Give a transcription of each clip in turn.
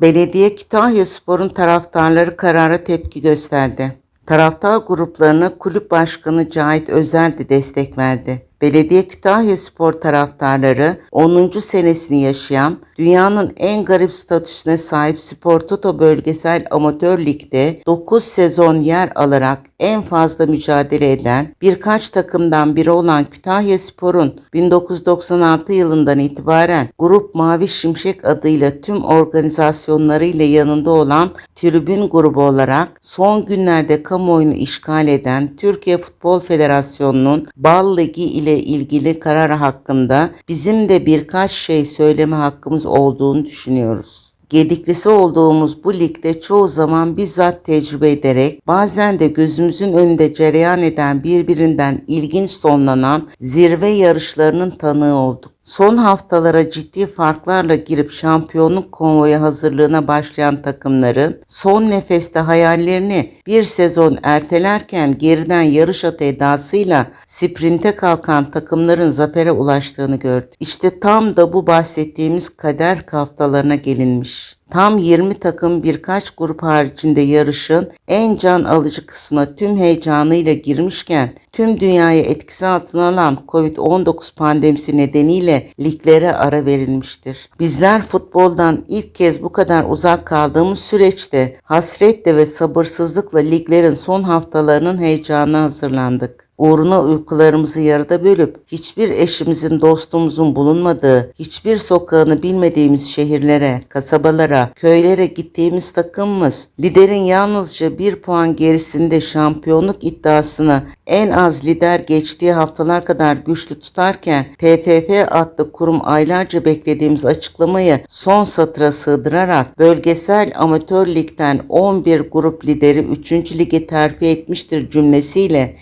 Belediye Kütahyaspor'un taraftarları karara tepki gösterdi. Taraftar gruplarına kulüp başkanı Cahit Özel de destek verdi. Belediye Kütahyaspor taraftarları 10. senesini yaşayan dünyanın en garip statüsüne sahip Spor Toto Bölgesel Amatör Lig'de 9 sezon yer alarak en fazla mücadele eden birkaç takımdan biri olan Kütahyaspor'un 1996 yılından itibaren Grup Mavi Şimşek adıyla tüm organizasyonlarıyla yanında olan tribün grubu olarak son günlerde kamuoyunu işgal eden Türkiye Futbol Federasyonu'nun Bal Ligi ile ilgili karar hakkında bizim de birkaç şey söyleme hakkımız olduğunu düşünüyoruz. Gediklisi olduğumuz bu ligde çoğu zaman bizzat tecrübe ederek bazen de gözümüzün önünde cereyan eden birbirinden ilginç sonlanan zirve yarışlarının tanığı olduk. Son haftalara ciddi farklarla girip şampiyonluk konvoyu hazırlığına başlayan takımların son nefeste hayallerini bir sezon ertelerken geriden yarış atı edasıyla sprinte kalkan takımların zafere ulaştığını gördük. İşte tam da bu bahsettiğimiz kader haftalarına gelinmiş. Tam 20 takım birkaç grup haricinde yarışın en can alıcı kısmına tüm heyecanıyla girmişken tüm dünyayı etkisi altına alan Covid-19 pandemisi nedeniyle liglere ara verilmiştir. Bizler futboldan ilk kez bu kadar uzak kaldığımız süreçte hasretle ve sabırsızlıkla liglerin son haftalarının heyecanına hazırlandık uğruna uykularımızı yarıda bölüp hiçbir eşimizin dostumuzun bulunmadığı, hiçbir sokağını bilmediğimiz şehirlere, kasabalara, köylere gittiğimiz takımımız liderin yalnızca bir puan gerisinde şampiyonluk iddiasını en az lider geçtiği haftalar kadar güçlü tutarken TFF adlı kurum aylarca beklediğimiz açıklamayı son satıra sığdırarak bölgesel amatör ligden 11 grup lideri 3. lige terfi etmiştir cümlesiyle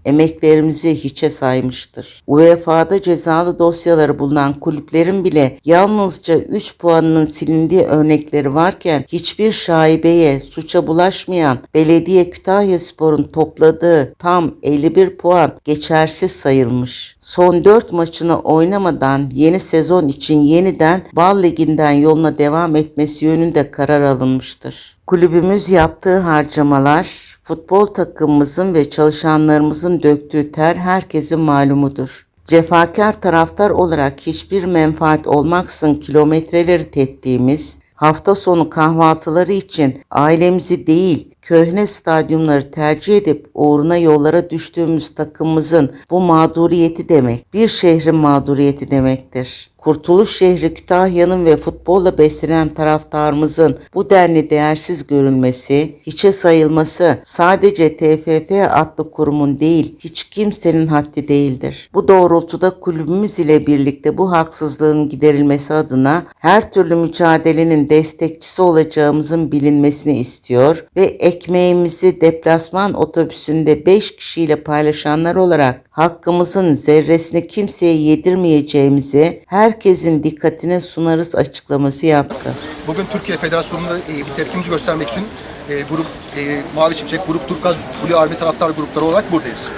emeklerimizi hiçe saymıştır. UEFA'da cezalı dosyaları bulunan kulüplerin bile yalnızca 3 puanının silindiği örnekleri varken hiçbir şaibeye, suça bulaşmayan Belediye Kütahyaspor'un topladığı tam 51 puan geçersiz sayılmış. Son 4 maçını oynamadan yeni sezon için yeniden Bal Ligi'nden yoluna devam etmesi yönünde karar alınmıştır. Kulübümüz yaptığı harcamalar futbol takımımızın ve çalışanlarımızın döktüğü ter herkesin malumudur. Cefakar taraftar olarak hiçbir menfaat olmaksın kilometreleri teptiğimiz, hafta sonu kahvaltıları için ailemizi değil köhne stadyumları tercih edip uğruna yollara düştüğümüz takımımızın bu mağduriyeti demek. Bir şehrin mağduriyeti demektir. Kurtuluş şehri Kütahya'nın ve futbolla beslenen taraftarımızın bu denli değersiz görülmesi, hiçe sayılması sadece TFF adlı kurumun değil, hiç kimsenin haddi değildir. Bu doğrultuda kulübümüz ile birlikte bu haksızlığın giderilmesi adına her türlü mücadelenin destekçisi olacağımızın bilinmesini istiyor ve ekmeğimizi deplasman otobüsünde 5 kişiyle paylaşanlar olarak hakkımızın zerresini kimseye yedirmeyeceğimizi herkesin dikkatine sunarız açıklaması yaptı. Bugün Türkiye Federasyonu'na e, bir tepkimizi göstermek için e, grup e, Mavi Şimşek, Grup Turkaz, Blue Army taraftar grupları olarak buradayız.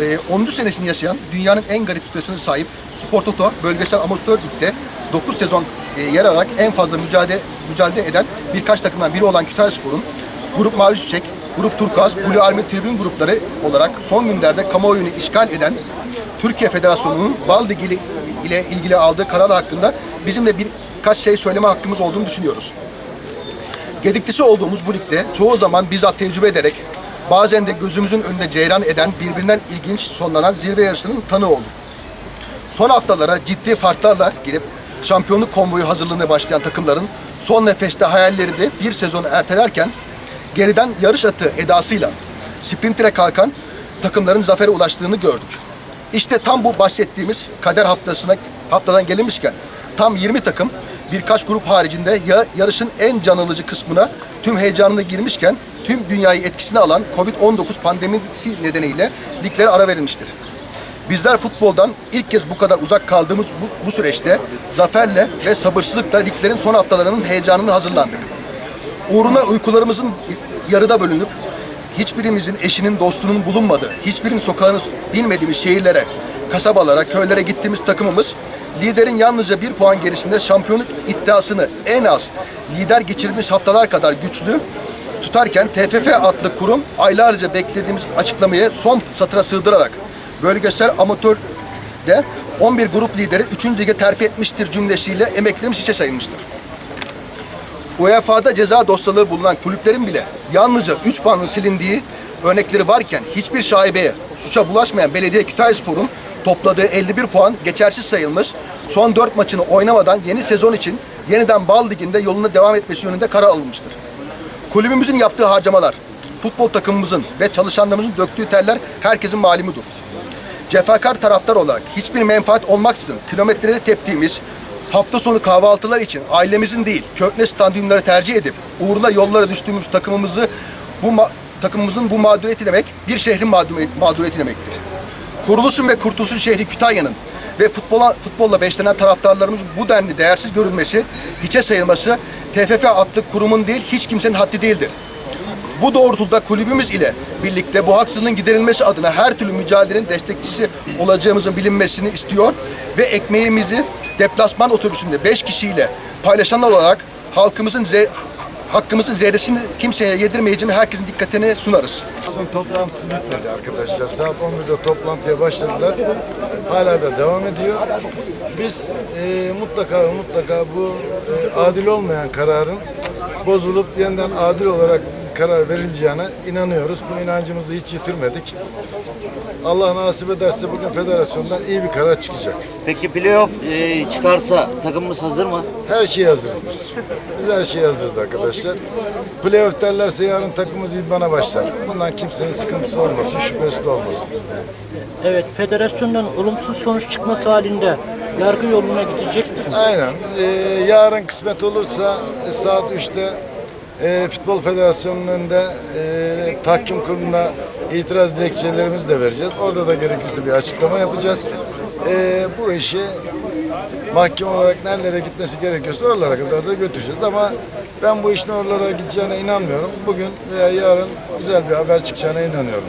E, 10. senesini yaşayan dünyanın en garip statüsüne sahip Spor Toto bölgesel amatör ligde 9 sezon e, yer alarak en fazla mücadele mücadele eden birkaç takımdan biri olan Kütahyaspor'un Grup Mavi Şimşek, Grup Turkaz, Blue Army tribün grupları olarak son günlerde kamuoyunu işgal eden Türkiye Federasyonu'nun Bal Ligi ile- ile ilgili aldığı karar hakkında bizim de birkaç şey söyleme hakkımız olduğunu düşünüyoruz. Gediklisi olduğumuz bu ligde çoğu zaman bizzat tecrübe ederek bazen de gözümüzün önünde ceyran eden birbirinden ilginç sonlanan zirve yarışlarının tanığı olduk. Son haftalara ciddi farklarla girip şampiyonluk konvoyu hazırlığına başlayan takımların son nefeste hayallerini bir sezon ertelerken geriden yarış atı edasıyla sprintere kalkan takımların zafere ulaştığını gördük. İşte tam bu bahsettiğimiz kader haftasına haftadan gelinmişken tam 20 takım birkaç grup haricinde ya yarışın en can alıcı kısmına tüm heyecanına girmişken tüm dünyayı etkisine alan Covid-19 pandemisi nedeniyle liglere ara verilmiştir. Bizler futboldan ilk kez bu kadar uzak kaldığımız bu, bu süreçte zaferle ve sabırsızlıkla liglerin son haftalarının heyecanını hazırlandık. Uğruna uykularımızın yarıda bölünüp hiçbirimizin eşinin dostunun bulunmadığı, hiçbirinin sokağını bilmediğimiz şehirlere, kasabalara, köylere gittiğimiz takımımız liderin yalnızca bir puan gerisinde şampiyonluk iddiasını en az lider geçirmiş haftalar kadar güçlü tutarken TFF adlı kurum aylarca beklediğimiz açıklamayı son satıra sığdırarak bölgesel amatör de 11 grup lideri 3. lige terfi etmiştir cümlesiyle emeklerimiz hiçe sayılmıştır. UEFA'da ceza dosyaları bulunan kulüplerin bile yalnızca 3 puanın silindiği örnekleri varken hiçbir şaibeye, suça bulaşmayan Belediye Kütahyaspor'un topladığı 51 puan geçersiz sayılmış. Son 4 maçını oynamadan yeni sezon için yeniden Bal Ligi'nde yoluna devam etmesi yönünde karar alınmıştır. Kulübümüzün yaptığı harcamalar, futbol takımımızın ve çalışanlarımızın döktüğü teller herkesin malumudur. Cefakar taraftar olarak hiçbir menfaat olmaksızın kilometreleri teptiğimiz hafta sonu kahvaltılar için ailemizin değil kökne stadyumları tercih edip uğruna yollara düştüğümüz takımımızı bu takımımızın bu mağduriyeti demek bir şehrin mağduriyeti, demektir. Kuruluşun ve kurtuluşun şehri Kütahya'nın ve futbola, futbolla beslenen taraftarlarımızın bu denli değersiz görülmesi, hiçe sayılması TFF adlı kurumun değil hiç kimsenin haddi değildir. Bu doğrultuda kulübümüz ile birlikte bu haksızlığın giderilmesi adına her türlü mücadelenin destekçisi olacağımızın bilinmesini istiyor ve ekmeğimizi deplasman otobüsünde 5 kişiyle paylaşanlar olarak halkımızın ze- hakkımızın zerresini kimseye yedirmeyeceğini herkesin dikkatine sunarız. Son toplantısı bitmedi arkadaşlar. Saat 11'de toplantıya başladılar. Hala da devam ediyor. Biz e, mutlaka mutlaka bu e, adil olmayan kararın bozulup yeniden adil olarak karar verileceğine inanıyoruz. Bu inancımızı hiç yitirmedik. Allah nasip ederse bugün federasyondan iyi bir karar çıkacak. Peki playoff e, çıkarsa takımımız hazır mı? Her şeye hazırız biz. Biz her şeye hazırız arkadaşlar. Playoff derlerse yarın takımımız idmana başlar. Bundan kimsenin sıkıntısı olmasın, şüphesi de olmasın. Evet, federasyondan olumsuz sonuç çıkması halinde yargı yoluna gidecek misiniz? Aynen. Ee, yarın kısmet olursa e, saat 3'te e, Futbol Federasyonu'nun önünde e, tahkim kuruluna itiraz dilekçelerimizi de vereceğiz. Orada da gerekirse bir açıklama yapacağız. E, bu işi mahkeme olarak nerelere gitmesi gerekiyorsa oralara kadar da götüreceğiz. Ama ben bu işin oralara gideceğine inanmıyorum. Bugün veya yarın güzel bir haber çıkacağına inanıyorum.